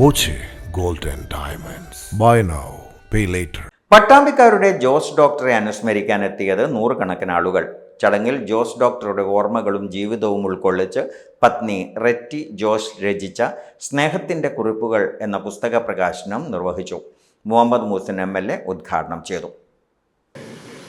Boche gold and diamonds. Buy now pay later പട്ടാമ്പിക്കാരുടെ Jose ഡോക്ടറെ അനുസ്മരിക്കാൻ എത്തിയത് നൂറുകണക്കിന് ആളുകൾ. ചടങ്ങിൽ ജോസ് ഡോക്ടറുടെ ഓർമ്മകളും ജീവിതവും ഉൾക്കൊള്ളിച്ച് പത്നി റെറ്റി ജോസ് രചിച്ച സ്നേഹത്തിന്റെ കുറിപ്പുകൾ എന്ന പുസ്തക പ്രകാശനം നിർവഹിച്ചു. Muhammad Muhsin M L A ഉദ്ഘാടനം ചെയ്തു.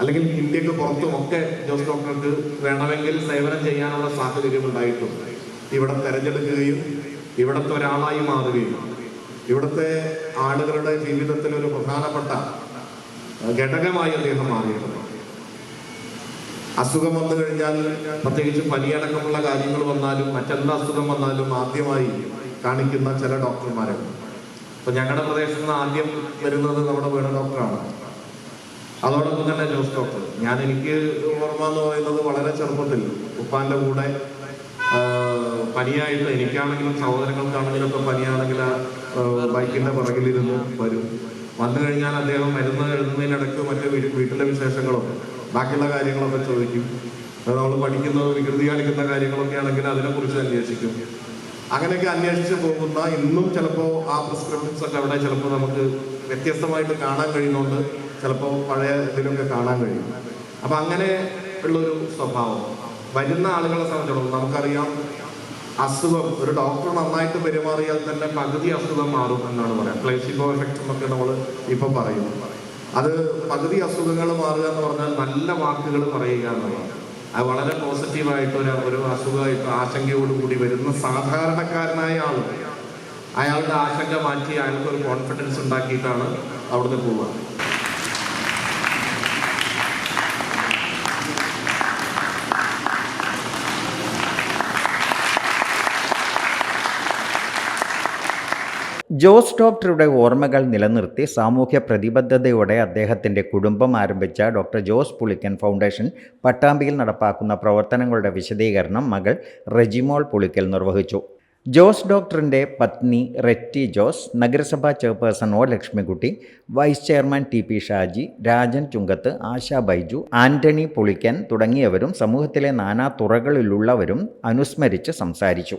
അല്ലെങ്കിൽ ഇന്ത്യയ്ക്ക് പുറത്തും ഒക്കെ ജോസ് ഡോക്ടർക്ക് വേണമെങ്കിൽ സേവനം ചെയ്യാനുള്ള സാഹചര്യം ഉണ്ടായിട്ടുണ്ട് ഇവിടെ തെരഞ്ഞെടുക്കുകയും ഇവിടുത്തെ ഒരാളായി മാറുകയും ഇവിടുത്തെ ആളുകളുടെ ജീവിതത്തിൽ ഒരു പ്രധാനപ്പെട്ട ഘടകമായി അദ്ദേഹം മാറിയിട്ടുണ്ട്. അസുഖം വന്നു കഴിഞ്ഞാൽ പ്രത്യേകിച്ച് പനിയടക്കമുള്ള കാര്യങ്ങൾ വന്നാലും മറ്റെന്താ അസുഖം വന്നാലും ആദ്യമായി കാണിക്കുന്ന ചില ഡോക്ടർമാരുണ്ട്. അപ്പൊ ഞങ്ങളുടെ പ്രദേശത്ത് നിന്ന് ആദ്യം വരുന്നത് നമ്മുടെ വീണ ഡോക്ടറാണ്. അതോടൊപ്പം തന്നെ ജോസ് ഡോക്ടർ. ഞാൻ എനിക്ക് ഓർമ്മ എന്ന് പറയുന്നത് വളരെ ചെറുപ്പത്തിൽ ഉപ്പാന്റെ കൂടെ പനിയായിട്ട് എനിക്കാണെങ്കിലും സഹോദരങ്ങൾക്കാണെങ്കിലും ഒക്കെ പനിയാണെങ്കിൽ ബൈക്കിന്റെ പുറകിലിരുന്ന് വരും. വന്നു കഴിഞ്ഞാൽ അദ്ദേഹം മരുന്ന് എഴുതുന്നതിനിടയ്ക്ക് മറ്റു വീട്ടിലെ വിശേഷങ്ങളും ബാക്കിയുള്ള കാര്യങ്ങളൊക്കെ ചോദിക്കും. നമ്മൾ പഠിക്കുന്നത് വികൃതി കാണിക്കുന്ന കാര്യങ്ങളൊക്കെ ആണെങ്കിൽ അതിനെക്കുറിച്ച് അന്വേഷിക്കും. അങ്ങനെയൊക്കെ അന്വേഷിച്ച് പോകുന്ന ഇന്നും ചിലപ്പോൾ ആ പ്രിസ്ക്രിപ്ഷൻസ് ഒക്കെ അവിടെ ചിലപ്പോൾ നമുക്ക് വ്യത്യസ്തമായിട്ട് കാണാൻ കഴിയുന്നുണ്ട്. ചിലപ്പോൾ പഴയ ഇതിലൊക്കെ കാണാൻ കഴിയും. അപ്പം അങ്ങനെ ഉള്ളൊരു സ്വഭാവം. വരുന്ന ആളുകളെ സംബന്ധിച്ചിടത്തോളം നമുക്കറിയാം അസുഖം ഒരു ഡോക്ടർ നന്നായിട്ട് പെരുമാറിയാൽ തന്നെ പകുതി അസുഖം മാറും എന്നാണ് പറയാം പ്ലേസിബോ എഫക്റ്റ് എന്നൊക്കെ നമ്മൾ ഇപ്പൊ പറയും. അത് പകുതി അസുഖങ്ങൾ മാറുക എന്ന് പറഞ്ഞാൽ നല്ല വാക്കുകൾ പറയുക എന്നുള്ളതാണ് അത് വളരെ പോസിറ്റീവായിട്ട് ഒരു ഒരു അസുഖമായിട്ട് ആശങ്കയോടുകൂടി വരുന്ന സാധാരണക്കാരനായ ആൾ. അയാളുടെ ആശങ്ക മാറ്റി അയാൾക്ക് ഒരു കോൺഫിഡൻസ് ഉണ്ടാക്കിയിട്ടാണ് അവിടുന്ന് പോവുക. ജോസ് ഡോക്ടറുടെ ഓർമ്മകൾ നിലനിർത്തി സാമൂഹ്യ പ്രതിബദ്ധതയോടെ അദ്ദേഹത്തിന്റെ കുടുംബം ആരംഭിച്ച ഡോക്ടർ ജോസ് പുളിക്കൻ ഫൗണ്ടേഷൻ പട്ടാമ്പിയിൽ നടപ്പാക്കുന്ന പ്രവർത്തനങ്ങളുടെ വിശദീകരണം മകൾ റെജിമോൾ പുളിക്കൽ നിർവഹിച്ചു. ജോസ് ഡോക്ടറിന്റെ പത്നി റെറ്റി ജോസ് നഗരസഭാ chairperson O Lakshmikutty vice chairman T P Shaji Rajan Chunkath Asha Baiju Antony Pulikkan തുടങ്ങിയവരും സമൂഹത്തിലെ നാനാ തുറകളിലുള്ളവരും അനുസ്മരിച്ച് സംസാരിച്ചു.